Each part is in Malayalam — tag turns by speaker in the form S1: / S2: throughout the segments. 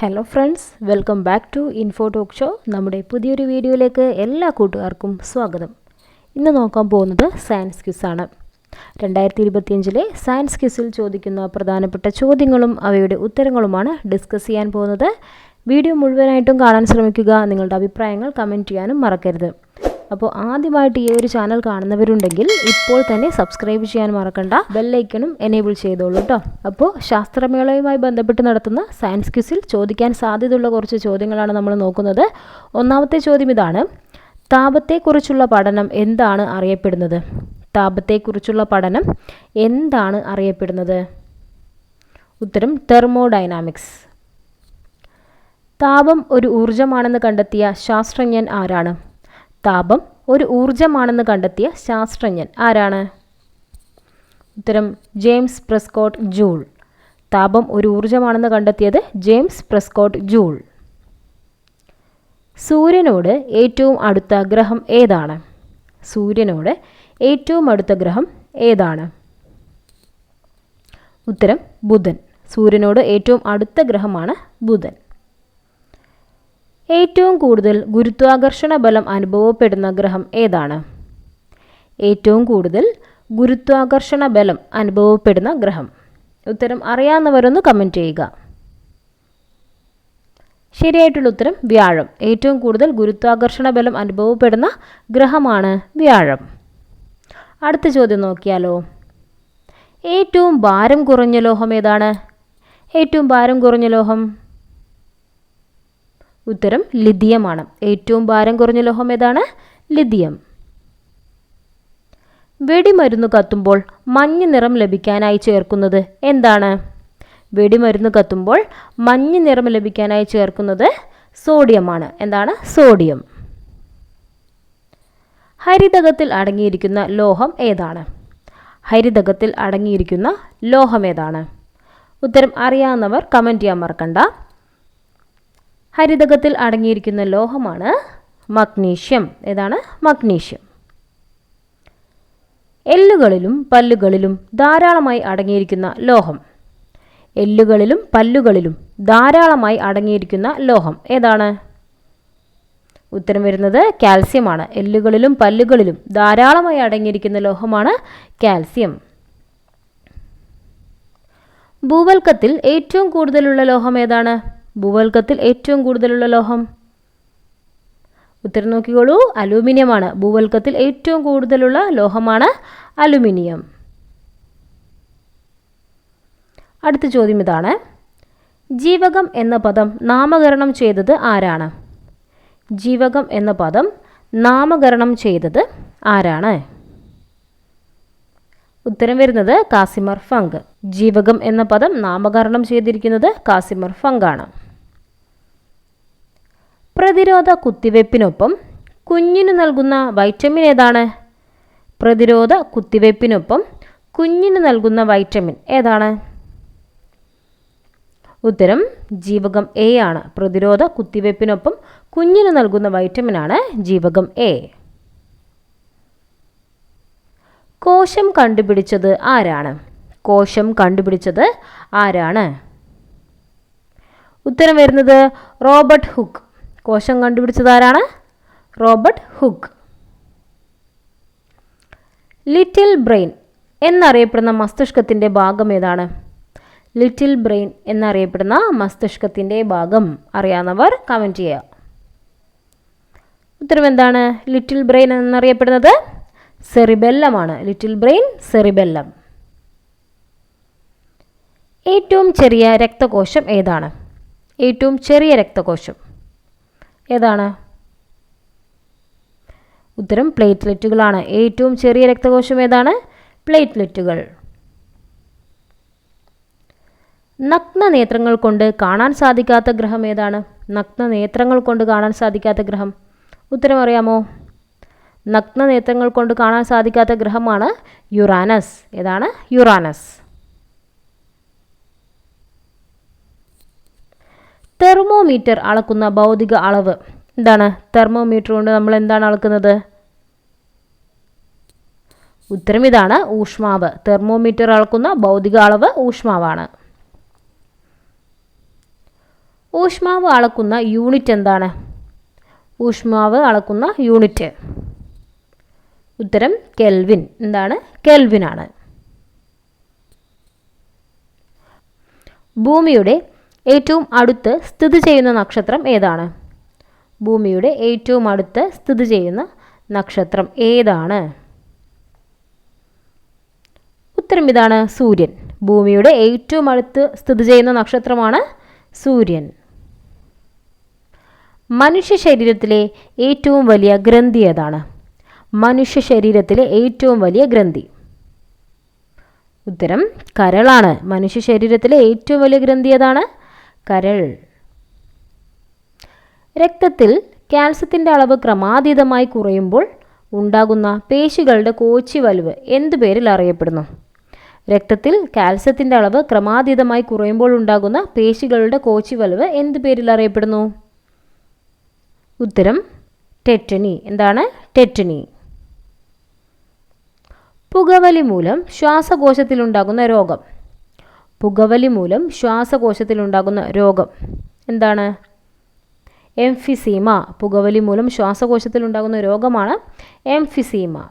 S1: Hello friends welcome back to info talk show നമ്മുടെ പുതിയൊരു വീഡിയോയിലേക്ക് എല്ലാ കൂട്ടുകാർക്കും സ്വാഗതം. ഇന്ന് നോക്കാൻ പോകുന്നത് സയൻസ് ക്വിസാണ് രണ്ടായിരത്തി ഇരുപത്തിയഞ്ചിലെ സയൻസ് ക്വിസിൽ ചോദിക്കുന്ന പ്രധാനപ്പെട്ട ചോദ്യങ്ങളും അവയുടെ ഉത്തരങ്ങളുമാണ് ഡിസ്കസ് ചെയ്യാൻ പോകുന്നത്. വീഡിയോ മുഴുവനായിട്ടും കാണാൻ ശ്രമിക്കുക. നിങ്ങളുടെ അഭിപ്രായങ്ങൾ കമന്റ് ചെയ്യാനും മറക്കരുത്. അപ്പോൾ ആദ്യമായിട്ട് ഈ ഒരു ചാനൽ കാണുന്നവരുണ്ടെങ്കിൽ ഇപ്പോൾ തന്നെ സബ്സ്ക്രൈബ് ചെയ്യാൻ മറക്കണ്ട. ബെല്ലൈക്കണും എനേബിൾ ചെയ്തോളൂ കേട്ടോ അപ്പോൾ ശാസ്ത്രമേളയുമായി ബന്ധപ്പെട്ട് നടത്തുന്ന സയൻസ് ക്യൂസിൽ ചോദിക്കാൻ സാധ്യതയുള്ള കുറച്ച് ചോദ്യങ്ങളാണ് നമ്മൾ നോക്കുന്നത്. ഒന്നാമത്തെ ചോദ്യം ഇതാണ് താപത്തെക്കുറിച്ചുള്ള പഠനം എന്താണ് അറിയപ്പെടുന്നത്? താപത്തെക്കുറിച്ചുള്ള പഠനം എന്താണ് അറിയപ്പെടുന്നത്? ഉത്തരം തെർമോഡൈനാമിക്സ് താപം ഒരു ഊർജമാണെന്ന് കണ്ടെത്തിയ ശാസ്ത്രജ്ഞൻ ആരാണ്? താപം ഒരു ഊർജമാണെന്ന് കണ്ടെത്തിയ ശാസ്ത്രജ്ഞൻ ആരാണ്? ഉത്തരം ജെയിംസ് പ്രസ്കോട്ട് ജൂൾ. താപം ഒരു ഊർജമാണെന്ന് കണ്ടെത്തിയത് ജെയിംസ് പ്രസ്കോട്ട് ജൂൾ. സൂര്യനോട് ഏറ്റവും അടുത്ത ഗ്രഹം ഏതാണ്? സൂര്യനോട് ഏറ്റവും അടുത്ത ഗ്രഹം ഏതാണ്? ഉത്തരം ബുധൻ. സൂര്യനോട് ഏറ്റവും അടുത്ത ഗ്രഹമാണ് ബുധൻ. ഏറ്റവും കൂടുതൽ ഗുരുത്വാകർഷണ ബലം അനുഭവപ്പെടുന്ന ഗ്രഹം ഏതാണ്? ഏറ്റവും കൂടുതൽ ഗുരുത്വാകർഷണ ബലം അനുഭവപ്പെടുന്ന ഗ്രഹം. ഉത്തരം അറിയാവുന്നവരൊന്ന് കമന്റ് ചെയ്യുക. ശരിയായിട്ടുള്ള ഉത്തരം വ്യാഴം. ഏറ്റവും കൂടുതൽ ഗുരുത്വാകർഷണ ബലം അനുഭവപ്പെടുന്ന ഗ്രഹമാണ് വ്യാഴം. അടുത്ത ചോദ്യം നോക്കിയാലോ? ഏറ്റവും ഭാരം കുറഞ്ഞ ലോഹം ഏതാണ്? ഏറ്റവും ഭാരം കുറഞ്ഞ ലോഹം? ഉത്തരം ലിഥിയമാണ്. ഏറ്റവും ഭാരം കുറഞ്ഞ ലോഹം ഏതാണ്? ലിഥിയം. വെടിമരുന്ന് കത്തുമ്പോൾ മഞ്ഞ നിറം ലഭിക്കാനായി ചേർക്കുന്നത് എന്താണ്? വെടിമരുന്ന് കത്തുമ്പോൾ മഞ്ഞ നിറം ലഭിക്കാനായി ചേർക്കുന്നത് സോഡിയമാണ്. എന്താണ്? സോഡിയം. ഹരിതകത്തിൽ അടങ്ങിയിരിക്കുന്ന ലോഹം ഏതാണ്? ഹരിതകത്തിൽ അടങ്ങിയിരിക്കുന്ന ലോഹം ഏതാണ്? ഉത്തരം അറിയാവുന്നവർ കമന്റ് ചെയ്യാൻ മറക്കണ്ട. ഹരിതകത്തിൽ അടങ്ങിയിരിക്കുന്ന ലോഹമാണ് മഗ്നീഷ്യം. ഏതാണ്? മഗ്നീഷ്യം. എല്ലുകളിലും പല്ലുകളിലും ധാരാളമായി അടങ്ങിയിരിക്കുന്ന ലോഹം. എല്ലുകളിലും പല്ലുകളിലും ധാരാളമായി അടങ്ങിയിരിക്കുന്ന ലോഹം. ഏതാണ്? ഉത്തരം വരുന്നത് കാൽസ്യമാണ്. എല്ലുകളിലും പല്ലുകളിലും ധാരാളമായി അടങ്ങിയിരിക്കുന്ന ലോഹമാണ് കാൽസ്യം. ഭൂവൽക്കത്തിൽ ഏറ്റവും കൂടുതലുള്ള ലോഹം ഏതാണ്? ഭൂവൽക്കത്തിൽ ഏറ്റവും കൂടുതലുള്ള ലോഹം? ഉത്തരം നോക്കിക്കോളൂ. അലൂമിനിയമാണ്. ഭൂവൽക്കത്തിൽ ഏറ്റവും കൂടുതലുള്ള ലോഹമാണ് അലുമിനിയം. അടുത്ത ചോദ്യം ഇതാണ്. ജീവകം എന്ന പദം നാമകരണം ചെയ്തത് ആരാണ്? ജീവകം എന്ന പദം നാമകരണം ചെയ്തത് ആരാണ്? ഉത്തരം വരുന്നത് കാസിമർ ഫങ്ക് ജീവകം എന്ന പദം നാമകരണം ചെയ്തിരിക്കുന്നത് കാസിമർ ഫങ്കാണ് പ്രതിരോധ കുത്തിവയ്പ്പിനൊപ്പം കുഞ്ഞിന് നൽകുന്ന വൈറ്റമിൻ ഏതാണ്? പ്രതിരോധ കുത്തിവയ്പ്പിനൊപ്പം കുഞ്ഞിന് നൽകുന്ന വൈറ്റമിൻ ഏതാണ്? ഉത്തരം ജീവകം എ ആണ്. പ്രതിരോധ കുത്തിവയ്പ്പിനൊപ്പം കുഞ്ഞിന് നൽകുന്ന വൈറ്റമിൻ ആണ് ജീവകം എ കോശം കണ്ടുപിടിച്ചത് ആരാണ്? കോശം കണ്ടുപിടിച്ചത് ആരാണ്? ഉത്തരം വരുന്നത് റോബർട്ട് ഹുക്ക്. കോശം കണ്ടുപിടിച്ചതാരാണ്? റോബർട്ട് ഹുക്ക് ലിറ്റിൽ ബ്രെയിൻ എന്നറിയപ്പെടുന്ന മസ്തിഷ്കത്തിന്റെ ഭാഗം ഏതാണ്? ലിറ്റിൽ ബ്രെയിൻ എന്നറിയപ്പെടുന്ന മസ്തിഷ്കത്തിന്റെ ഭാഗം. അറിയാവുന്നവർ കമന്റ് ചെയ്യുക. ഉത്തരം എന്താണ്? ലിറ്റിൽ ബ്രെയിൻ എന്നറിയപ്പെടുന്നത് സെറിബെല്ലമാണ്. Little brain cerebellum. ഏറ്റവും ചെറിയ രക്തകോശം ഏതാണ്? ഏറ്റവും ചെറിയ രക്തകോശം. ഏതാണ്? ഉത്തരം പ്ലേറ്റ്ലെറ്റുകളാണ്. ഏറ്റവും ചെറിയ രക്തകോശം ഏതാണ്? പ്ലേറ്റ്ലെറ്റുകൾ. നഗ്ന നേത്രങ്ങൾ കൊണ്ട് കാണാൻ സാധിക്കാത്ത ഗ്രഹം ഏതാണ്? നഗ്ന നേത്രങ്ങൾ കൊണ്ട് കാണാൻ സാധിക്കാത്ത ഗ്രഹം. ഉത്തരം അറിയാമോ? നഗ്ന നേത്രങ്ങൾ കൊണ്ട് കാണാൻ സാധിക്കാത്ത ഗ്രഹമാണ് യുറാനസ്. ഏതാണ്? യുറാനസ്. തെർമോമീറ്റർ അളക്കുന്ന ഭൗതിക അളവ്. എന്താണ്? തെർമോമീറ്റർ കൊണ്ട് നമ്മൾ എന്താണ് അളക്കുന്നത്? ഉത്തരം ഇതാണ് ഊഷ്മാവ്. തെർമോമീറ്റർ അളക്കുന്ന ഭൗതിക അളവ് ഊഷ്മാവാണ്. ഊഷ്മാവ് അളക്കുന്ന യൂണിറ്റ് എന്താണ്? ഊഷ്മാവ് അളക്കുന്ന യൂണിറ്റ്. ഉത്തരം കെൽവിൻ. എന്താണ്? കെൽവിനാണ്. ഭൂമിയുടെ ഏറ്റവും അടുത്ത് സ്ഥിതി ചെയ്യുന്ന നക്ഷത്രം ഏതാണ്? ഭൂമിയുടെ ഏറ്റവും അടുത്ത് സ്ഥിതി ചെയ്യുന്ന നക്ഷത്രം ഏതാണ്? ഉത്തരം ഇതാണ് സൂര്യൻ. ഭൂമിയുടെ ഏറ്റവും അടുത്ത് സ്ഥിതി ചെയ്യുന്ന നക്ഷത്രമാണ് സൂര്യൻ. മനുഷ്യ ശരീരത്തിലെ ഏറ്റവും വലിയ ഗ്രന്ഥി ഏതാണ്? മനുഷ്യ ശരീരത്തിലെ ഏറ്റവും വലിയ ഗ്രന്ഥി. ഉത്തരം കരളാണ്. മനുഷ്യ ശരീരത്തിലെ ഏറ്റവും വലിയ ഗ്രന്ഥി ഏതാണ്? കരൾ. രക്തത്തിൽ കാൽസ്യത്തിന്റെ അളവ് ക്രമാതീതമായി കുറയുമ്പോൾ ഉണ്ടാകുന്ന പേശികളുടെ കോച്ചി വലുവ് എന്തു പേരിൽ അറിയപ്പെടുന്നു? രക്തത്തിൽ കാൽസ്യത്തിന്റെ അളവ് ക്രമാതീതമായി കുറയുമ്പോൾ ഉണ്ടാകുന്ന പേശികളുടെ കോച്ചി വലുവ് എന്തു പേരിൽ അറിയപ്പെടുന്നു? ഉത്തരം ടെറ്റനി എന്താണ്? ടെറ്റനി പുകവലി മൂലം ശ്വാസകോശത്തിലുണ്ടാകുന്ന രോഗം. പുകവലി മൂലം ശ്വാസകോശത്തിലുണ്ടാകുന്ന രോഗം. എന്താണ്? എംഫിസീമ. പുകവലി മൂലം ശ്വാസകോശത്തിലുണ്ടാകുന്ന രോഗമാണ് എംഫിസീമ.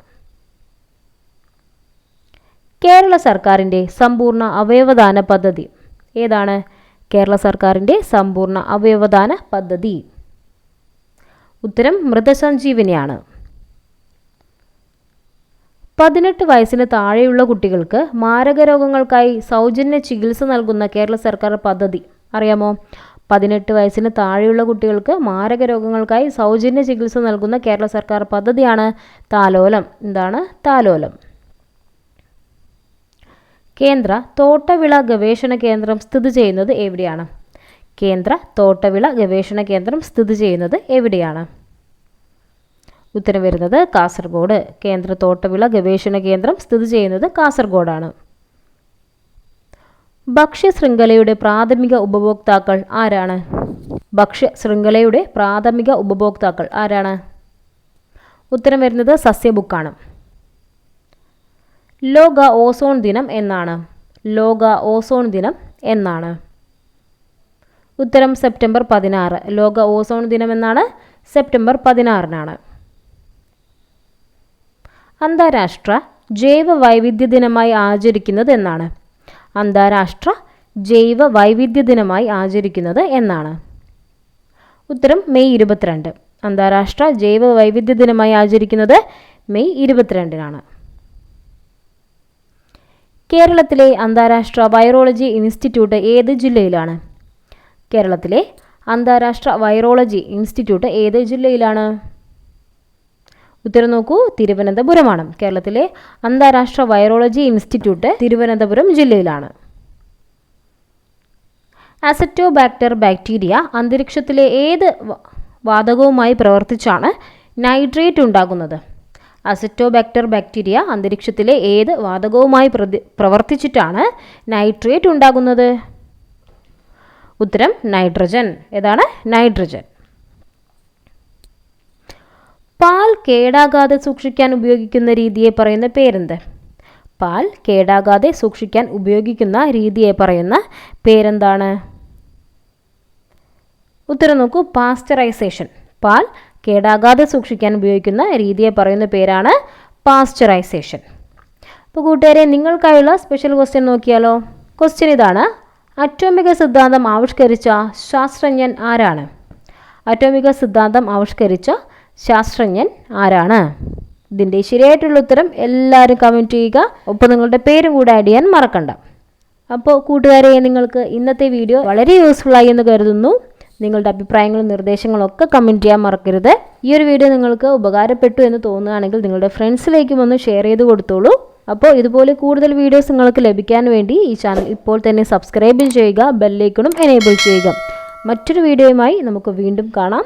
S1: കേരള സർക്കാരിന്റെ സമ്പൂർണ അവയവദാന പദ്ധതി. ഏതാണ്? കേരള സർക്കാരിന്റെ സമ്പൂർണ അവയവദാന പദ്ധതി. ഉത്തരം മൃതസഞ്ജീവനിയാണ്. പതിനെട്ട് വയസ്സിന് താഴെയുള്ള കുട്ടികൾക്ക് മാരക രോഗങ്ങൾക്കായി സൗജന്യ ചികിത്സ നൽകുന്ന കേരള സർക്കാർ പദ്ധതി. അറിയാമോ? പതിനെട്ട് വയസ്സിന് താഴെയുള്ള കുട്ടികൾക്ക് മാരക രോഗങ്ങൾക്കായി സൗജന്യ ചികിത്സ നൽകുന്ന കേരള സർക്കാർ പദ്ധതിയാണ് താലോലം. എന്താണ് താലോലം. കേന്ദ്ര തോട്ടവിള ഗവേഷണ കേന്ദ്രം സ്ഥിതി ചെയ്യുന്നത് എവിടെയാണ്? കേന്ദ്ര തോട്ടവിള ഗവേഷണ കേന്ദ്രം സ്ഥിതി ചെയ്യുന്നത് എവിടെയാണ്? ഉത്തരം വരുന്നത് കാസർഗോഡ്. കേന്ദ്ര തോട്ടവിള ഗവേഷണ കേന്ദ്രം സ്ഥിതി ചെയ്യുന്നത് കാസർഗോഡാണ്. ഭക്ഷ്യ ശൃംഖലയുടെ പ്രാഥമിക ഉപഭോക്താക്കൾ ആരാണ്? ഭക്ഷ്യ ശൃംഖലയുടെ പ്രാഥമിക ഉപഭോക്താക്കൾ ആരാണ്? ഉത്തരം വരുന്നത് സസ്യബുക്കാണ് ലോക ഓസോൺ ദിനം എന്നാണ്. ലോക ഓസോൺ ദിനം എന്നാണ്. ഉത്തരം സെപ്റ്റംബർ പതിനാറ്. ലോക ഓസോൺ ദിനം എന്നാണ് സെപ്റ്റംബർ പതിനാറിനാണ്. അന്താരാഷ്ട്ര ജൈവ വൈവിധ്യ ദിനമായി ആചരിക്കുന്നത് എന്നാണ്. അന്താരാഷ്ട്ര ജൈവ വൈവിധ്യ ദിനമായി ആചരിക്കുന്നത് എന്നാണ്. ഉത്തരം മെയ് ഇരുപത്തിരണ്ട്. അന്താരാഷ്ട്ര ജൈവ വൈവിധ്യ ദിനമായി ആചരിക്കുന്നത് മെയ് ഇരുപത്തിരണ്ടിനാണ്. കേരളത്തിലെ അന്താരാഷ്ട്ര വൈറോളജി ഇൻസ്റ്റിറ്റ്യൂട്ട് ഏത് ജില്ലയിലാണ്? കേരളത്തിലെ അന്താരാഷ്ട്ര വൈറോളജി ഇൻസ്റ്റിറ്റ്യൂട്ട് ഏത് ജില്ലയിലാണ്? ഉത്തരം നോക്കൂ. തിരുവനന്തപുരമാണ്. കേരളത്തിലെ അന്താരാഷ്ട്ര വൈറോളജി ഇൻസ്റ്റിറ്റ്യൂട്ട് തിരുവനന്തപുരം ജില്ലയിലാണ്. അസറ്റോബാക്ടർ ബാക്ടീരിയ അന്തരീക്ഷത്തിലെ ഏത് വാതകവുമായി പ്രവർത്തിച്ചാണ് നൈട്രേറ്റ് ഉണ്ടാകുന്നത്? അസറ്റോബാക്ടർ ബാക്ടീരിയ അന്തരീക്ഷത്തിലെ ഏത് വാതകവുമായി പ്രവർത്തിച്ചിട്ടാണ് നൈട്രേറ്റ് ഉണ്ടാകുന്നത്? ഉത്തരം നൈട്രജൻ ഏതാണ്? നൈട്രജൻ പാൽ കേടാകാതെ സൂക്ഷിക്കാൻ ഉപയോഗിക്കുന്ന രീതിയെ പറയുന്ന പേരെന്ത്? പാൽ കേടാകാതെ സൂക്ഷിക്കാൻ ഉപയോഗിക്കുന്ന രീതിയെ പറയുന്ന പേരെന്താണ്? ഉത്തരം നോക്കൂ പാസ്ചറൈസേഷൻ. പാൽ കേടാകാതെ സൂക്ഷിക്കാൻ ഉപയോഗിക്കുന്ന രീതിയെ പറയുന്ന പേരാണ് പാസ്ചറൈസേഷൻ. അപ്പോൾ കൂട്ടുകാരെ നിങ്ങൾക്കായുള്ള സ്പെഷ്യൽ ക്വസ്റ്റ്യൻ നോക്കിയാലോ? ക്വസ്റ്റ്യൻ ഇതാണ് അറ്റോമിക സിദ്ധാന്തം ആവിഷ്കരിച്ച ശാസ്ത്രജ്ഞൻ ആരാണ്? അറ്റോമിക സിദ്ധാന്തം ആവിഷ്കരിച്ച ശാസ്ത്രജ്ഞൻ ആരാണ്? ഇതിന്റെ ശരിയായിട്ടുള്ള ഉത്തരം എല്ലാവരും കമന്റ് ചെയ്യുക. ഒപ്പം നിങ്ങളുടെ പേരും കൂടെ ആഡ് ചെയ്യാൻ മറക്കണ്ട. അപ്പോൾ കൂട്ടുകാരെ നിങ്ങൾക്ക് ഇന്നത്തെ വീഡിയോ വളരെ യൂസ്ഫുൾ ആയി എന്ന് കരുതുന്നു. നിങ്ങളുടെ അഭിപ്രായങ്ങളും നിർദ്ദേശങ്ങളും ഒക്കെ കമന്റ് ചെയ്യാൻ മറക്കരുത്. ഈ ഒരു വീഡിയോ നിങ്ങൾക്ക് ഉപകാരപ്പെട്ടു എന്ന് തോന്നുകയാണെങ്കിൽ നിങ്ങളുടെ ഫ്രണ്ട്സിലേക്കും ഒന്ന് ഷെയർ ചെയ്ത് കൊടുത്തോളൂ. അപ്പോൾ ഇതുപോലെ കൂടുതൽ വീഡിയോസ് നിങ്ങൾക്ക് ലഭിക്കാൻ വേണ്ടി ഈ ചാനൽ ഇപ്പോൾ തന്നെ സബ്സ്ക്രൈബ് ചെയ്യുക ബെല്ലൈക്കണും എനേബിൾ ചെയ്യുക. മറ്റൊരു വീഡിയോയുമായി നമുക്ക് വീണ്ടും കാണാം.